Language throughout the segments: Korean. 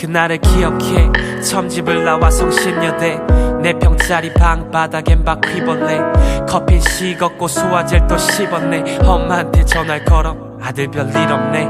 그날을 기억해. 처음 집을 나와 성신여대. 내 평짜리 방 바닥엔 바퀴벌레. 커피 식었고 소화젤 또 씹었네. 엄마한테 전화를 걸어. 아들 별일 없네.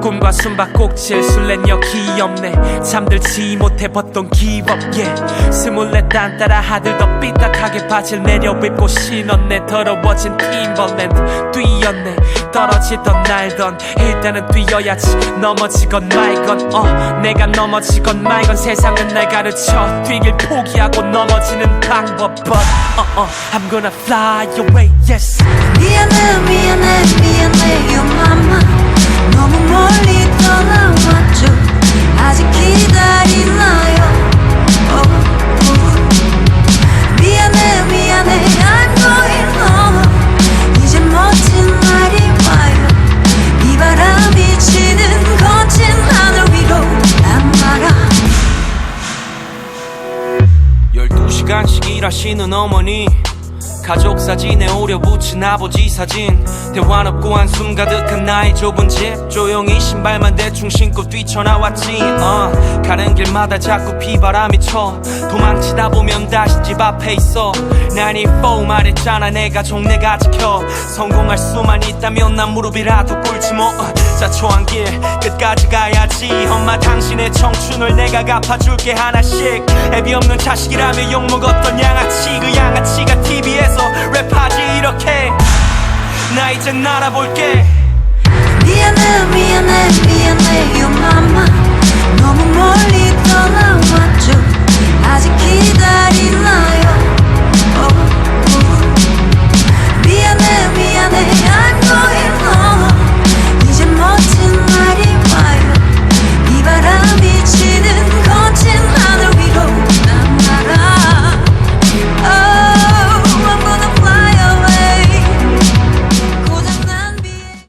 꿈과 숨바꼭질 술래녀 귀엽네. 잠들지 못해 벗던 yeah. 스물네 단 따라 아들 더 삐딱하게 바지를 내려 입고 신었네. 더러워진 팀벌랜드 뛰었네 떨어지던 날던 일단은 뛰어야지. 넘어지건 말건 어 내가 넘어지건 말건. 세상은 날 가르쳐 뛰길 포기하고 넘어지는 방법 but uh, uh, I'm gonna fly away yes. 미안해 미안해 미안해 요 맘마 너 시간씩 일하시는 어머니. 가족 사진에 오려 붙인 아버지 사진. 대화 없고 한숨 가득한 나의 좁은 집. 조용히 신발만 대충 신고 뛰쳐나왔지 어, 가는 길마다 자꾸 비바람이 쳐. 도망치다 보면 다시 집 앞에 있어. 94 말했잖아 내가 종내가 지켜. 성공할 수만 있다면 난 무릎이라도 꿇지 뭐. 자 초한 길 끝까지 가야지. 엄마 당신의 청춘을 내가 갚아줄게 하나씩. 애비 없는 자식이라며 욕먹었던 양아치. 그 양아치가 TV에서 랩하지 이렇게. 나 이제 날아볼게. 미안해 미안해 미안해 요 맘마 너